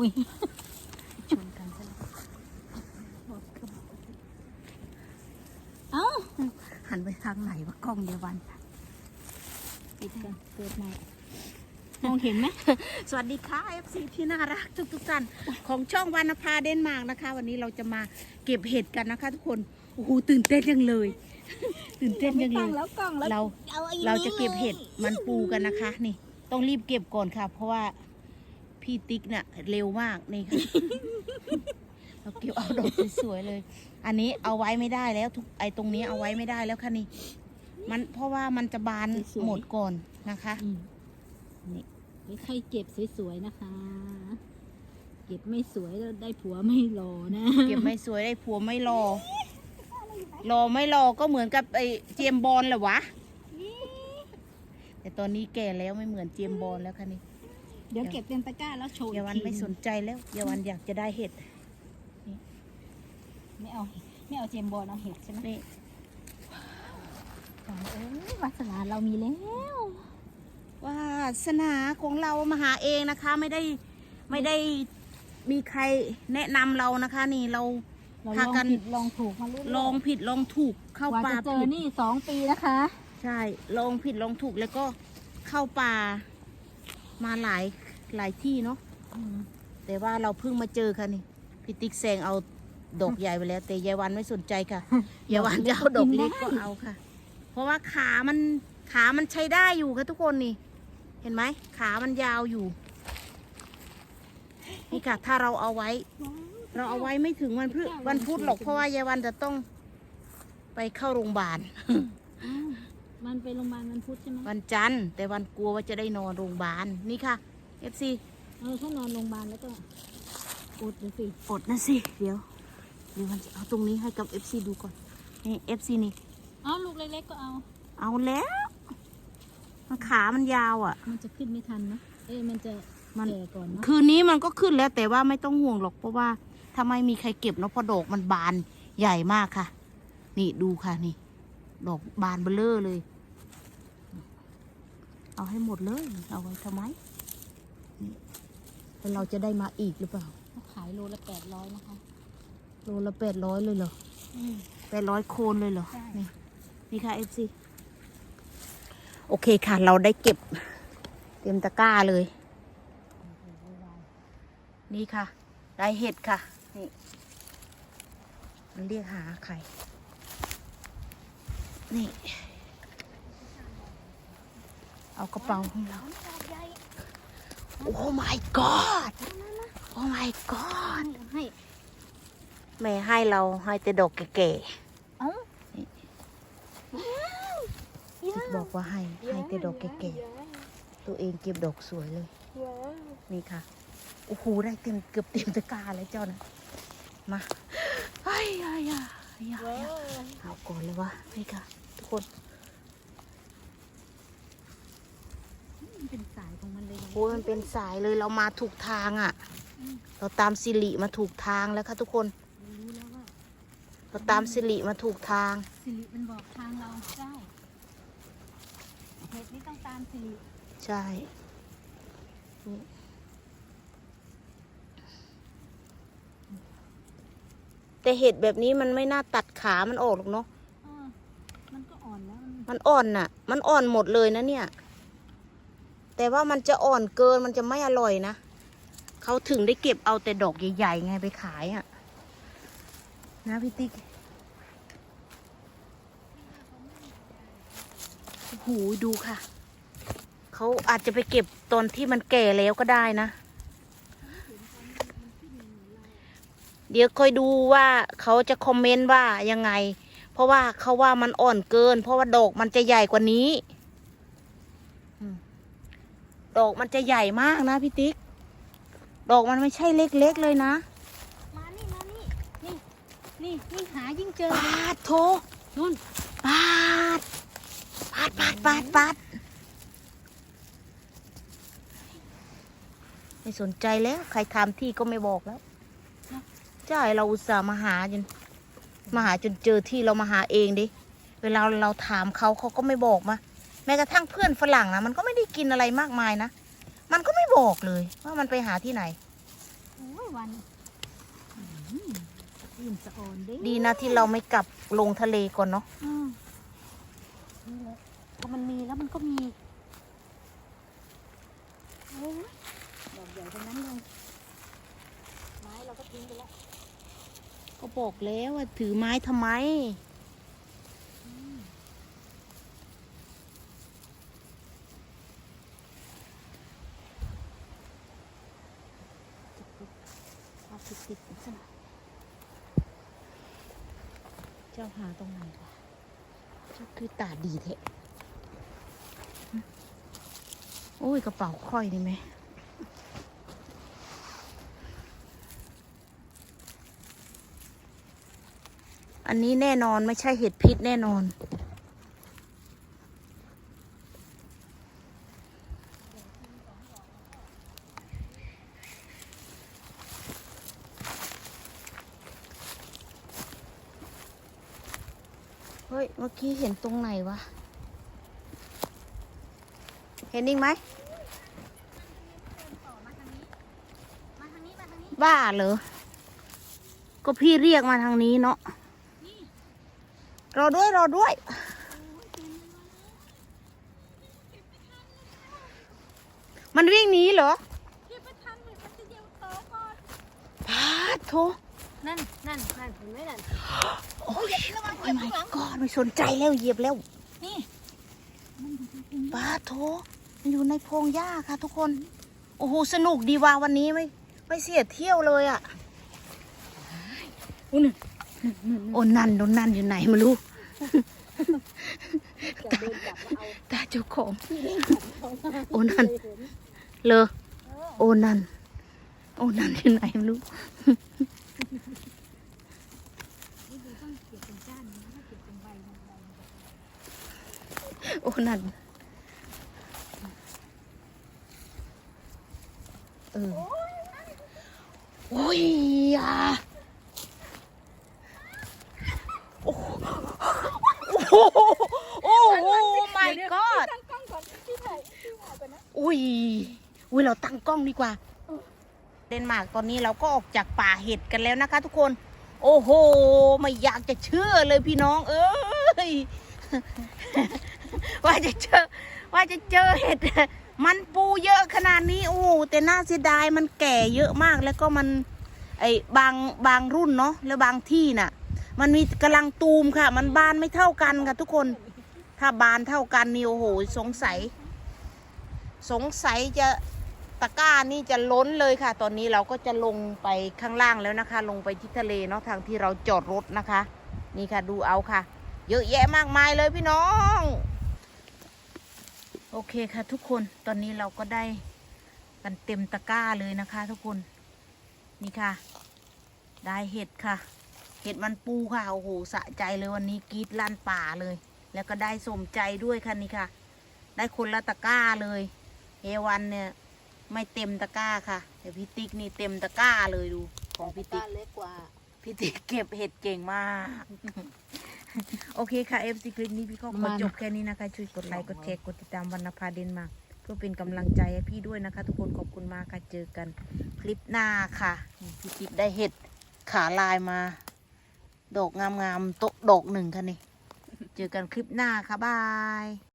อุ้ยชนกันซะแล้วเอ้าหันไปทางไหนวะกล้องเดียววันปิดกันเปิดใหม่มองเห็นไหม สวัสดีค่ะ FC ที่น่ารักทุกทุกๆท่านของช่องวรรณภาเดนมาร์กนะคะ วันนี้เราจะมาเก็บเห็ดกันนะคะ ทุกคน โอ้โหตื่นเต้นยังเลย ตื่นเต้นยังเลตั้งยแล้วกล้องแล้วเราเอาอันนี้เราจะเก็บเห็ดมันปูกันนะคะ นี่ ต้องรีบเก็บก่อนค่ะ เพราะว่า พี่ติ๊กเนี่ยเร็วมากนี่ค่ะ เราเก็บเอาดอกสวยๆเลย อันนี้เอาไว้ไม่ได้แล้วทุกไอตรงนี้เอาไว้ไม่ได้แล้วค่ะนี่ มันเพราะว่ามันจะบานหมดก่อนนะคะ อืมนี่ค่อยๆเก็บสวยๆนะคะ เก็บไม่สวยแล้วได้ผัวไม่รอนะเก็บไม่สวยได้ผัวไม่รอ รอไม่รอก็เหมือนกับไอเจมส์บอลแหละวะ แต่ตอนนี้แก่แล้วไม่เหมือนเจมส์บอลแล้วค่ะนี่ เดี๋ยวเก็บเต็มตะกร้าแล้วโชว์เยาวันอีกทีไม่สนใจแล้วเยาวันอยากจะได้เห็ดไม่เอาไม่เอาเจมส์บอลเอาเห็ดใช่ไหมนี่อ๋อเอ้ยวาสนาเรามีแล้ววาสนาของเรามาหาเองนะคะ ไม่ได้ไม่ได้มีใครแนะนำเรานะคะ นี่เราเราลพาองกันผิดลองถูกมาเรื่อยๆลองผิดลองถูกเข้ากว่าป่าจะเจอผิดนี่สองปีนะคะ ใช่ลองผิดลองถูกแล้วก็เข้าป่า มาหลายหลายที่เนาะอืมแต่ว่าเราเพิ่งมาเจอค่ะนี่พี่ติ๊กแซงเอาดอกใหญ่ไปแล้ว แต่ยายวันไม่สนใจค่ะยายวันจะเอาดอกเล็กก็เอาค่ะ เพราะว่าขามันขามันใช้ได้อยู่ค่ะทุกคนนี่ เห็นไหมขามันยาวอยู่ นี่ค่ะ ถ้าเราเอาไว้ เราเอาไว้ไม่ถึงวันพฤวันพุธหรอกเพราะว่ายายวันจะต้องไปเข้าโรงพยาบาลอ้าว มันไปโรงพยาบาลมันพุธใช่ไหมวันจันทร์แต่วันกลัวว่าจะได้นอนโรงพยาบาลนี่ค่ะ FC เออถ้านอนโรงพยาบาลแล้วก็อดเลยสิอดนะสิเดี๋ยวเดี๋ยววันจะเอาตรงนี้ให้กับ FC ดูก่อนนี่ FC นี่เอาลูกเล็กๆก็เอา เอาแล้วมันขามันยาวอะ มันจะขึ้นไม่ทันนะเอ้ยมันจะมัน แก่ก่อนเนาะคืนนี้มันก็ขึ้นแล้วแต่ว่าไม่ต้องห่วงหรอกเพราะว่าถ้าไม่มีใครเก็บเนาะเพราะดอกมันบานใหญ่มากค่ะ นี่ดูค่ะนี่ ดอกบานเบลเลอร์เลย เอาให้หมดเลย เอาไว้ทำไมนี่แล้วเราจะได้มาอีกหรือเปล่าเขาขายโลละแปดร้อยนะคะ โลละแปดร้อยเลยเหรออืมแปดร้อยโคนเลยเหรอใช่นี่ นี่ค่ะเอฟซีโอเคค่ะ เราได้เก็บ เต็มตะกร้าเลย นี่ค่ะ ได้เห็ดค่ะ นี่ มันเรียกหาไข่ นี่ เอากระเป๋าของเรา โอ้ my god โอ้ my god ให้แม่ให้เราให้แต่ดอกแก่เอ้าๆที่บอกว่าให้ให้แต่ดอกแก่ๆตัวเองเก็บดอกสวยเลย นี่ค่ะ โอ้โห ได้เต็มเกือบเต็มตะกร้าเลยเจ้านะ มาไอ้ ยายาอยาเอาก่อนเลยวะนี่ค่ะทุกคนมันเป็นสายของมันเลยนะโอ้ยมันเป็นสายเลยเรามาถูกทางอะ่ะ เราตามสิริมาถูกทางแล้วค่ะทุกคน รู้แล้วว่าเราตามสิริมาถูกทาง สิริมันบอกทางเราใช่เหตุนี้ต้องตามสิริใช่นี่ แต่เห็ดแบบนี้มันไม่น่าตัดขามันออกหรอกเนาะเออมันก็อ่อนแล้วมันมันอ่อนน่ะ มันอ่อนหมดเลยนะเนี่ย แต่ว่ามันจะอ่อนเกินมันจะไม่อร่อยนะเขาถึงได้เก็บเอาแต่ดอกใหญ่ๆไงไปขายอะ่ะ นะพี่ติ๊กโอ้โหดูค่ะ เขาอาจจะไปเก็บตอนที่มันแก่แล้วก็ได้นะ เดี๋ยวคอยดูว่าเขาจะคอมเมนต์ว่ายังไง เพราะว่าเขาว่ามันอ่อนเกิน เพราะว่าดอกมันจะใหญ่กว่านี้อืมดอกมันจะใหญ่มากนะพี่ติ๊ก ดอกมันไม่ใช่เล็กๆเลยนะ มานี่มานี่นี่นี่ยิ่งหายิ่งเจอปาดโถนู่นปาดปาดปาดปาดปาดไม่สนใจแล้ว ใครทำที่ก็ไม่บอกแล้ว ใช่เราอุตส่าห์มาหาจนมาหาจนเจอที่เรามาหาเองดิเวลาเราถามเขาเขาก็ไม่บอกมาแม้กระทั่งเพื่อนฝรั่งนะมันก็ไม่ได้กินอะไรมากมายนะมันก็ไม่บอกเลยว่ามันไปหาที่ไหนโอ้ยวันยิ่งสะอ่อนดิดีนะที่เราไม่กลับลงทะเลก่อนเนาะอืมนี่แหละพอมันมีแล้วมันก็มีโอ้ยดอกใหญ่ทั้งนั้นเลยไม้เราก็ทิ้งไปแล้ว ก็บอกแล้วว่าถือไม้ทำไมเอาติดๆซะหน่อยเจ้าหาตรงไหนวะเจ้าคือตาดีเทะโอ้ย กระเป๋าค่อยนี่ไหม อันนี้แน่นอนไม่ใช่เห็ดพิษแน่นอน เฮ้ย เมื่อกี้เห็นตรงไหนวะ เห็นอีกไหมมาทางนี้มาทางนี้มบ้าเหรอ ก็พี่เรียกมาทางนี้เนาะ รอด้วยรอด้วย มันวิ่งหนีเหรอเก็บไปทันเลยมันจะเยี่ยวโตก่อนพาดโถนั่นนั่นนั่นเห็นไหมนั่นโอ้ยโอ้ยไม่ก่อนไม่สนใจแล้วเหยียบแล้ว นี่ปาโถมันอยู่ในโพรงหญ้าค่ะทุกคน โอ้โห สนุกดีว่าวันนี้ไม่ ไม่เสียเที่ยวเลยอะ่ะอุ้ย โอ้นันโดนนันอยู่ไหนไม่รู้จะเดินกลับมาเอาตาเจ้าของที่เล่นของเขาโอ้นั่นเคยเห็นเลอเออโอ้นันโอ้นันอยู่ไหนไม่รู้นี่ดูต้องเก็บเป็นก้านนะถ้าเก็บเป็นใบนะใบมันจะโอ้นันเออ โอ้ยอะโอ้โหโอ้โหโอ้โห my god ตั้งกล้องก่อนที่ไหนที่ไหนก่อนนะอุ้ยอุ้ยเราตั้งกล้องดีกว่าเดนมาร์กตอนนี้เราก็ออกจากป่าเห็ดกันแล้วนะคะ ทุกคน โอ้โห ไม่อยากจะเชื่อเลยพี่น้อง เอ้ยว่าจะเจอ ว่าจะเจอเห็ดมันปูเยอะขนาดนี้โอ้โหแต่น่าเสียดายมันแก่เยอะมากแล้วก็มัน ไอ้บางบางรุ่นเนาะแล้วบางที่น่ะ มันมีกำลังตูมค่ะ มันบานไม่เท่ากันค่ะทุกคน ถ้าบานเท่ากันนี่โอ้โหสงสัย สงสัยจะตะกร้านี่จะล้นเลยค่ะ ตอนนี้เราก็จะลงไปข้างล่างแล้วนะคะ ลงไปที่ทะเลเนาะทางที่เราจอดรถนะคะ นี่ค่ะดูเอาค่ะ เยอะแยะมากมายเลยพี่น้อง โอเคค่ะทุกคนตอนนี้เราก็ได้กันเต็มตะกร้าเลยนะคะ ทุกคนนี่ค่ะ ได้เห็ดค่ะ เห็ดมันปูค่ะโอ้โหสะใจเลยวันนี้กีดลั่นป่าเลย แล้วก็ได้สมใจด้วยค่ะนี่ค่ะ ได้คนละตะกร้าเลยเอวันเนี่ย ไม่เต็มตะกร้าค่ะแต่พี่ติ๊กนี่เต็มตะกร้าเลยดู ของพี่ติ๊กเล็กกว่าพี่ติ๊กเก็บเห็ดเก่งมาก โอเคค่ะ FC คลิปนี้พี่ก็ขอมันจบแค่นี้นะคะ ช่วยกดไลค์กดแชร์กดติดตามวรรณภาเดนมาร์กเพื่อเป็นกำลังใจให้พี่ด้วยนะคะ ทุกคนขอบคุณมากค่ะเจอกันคลิปหน้าค่ะนี่พี่ติ๊กได้เห็ดขาลายมาดอกงามๆโตะดอกหนึ่งค่ะนี่ เจอกันคลิปหน้าค่ะบาย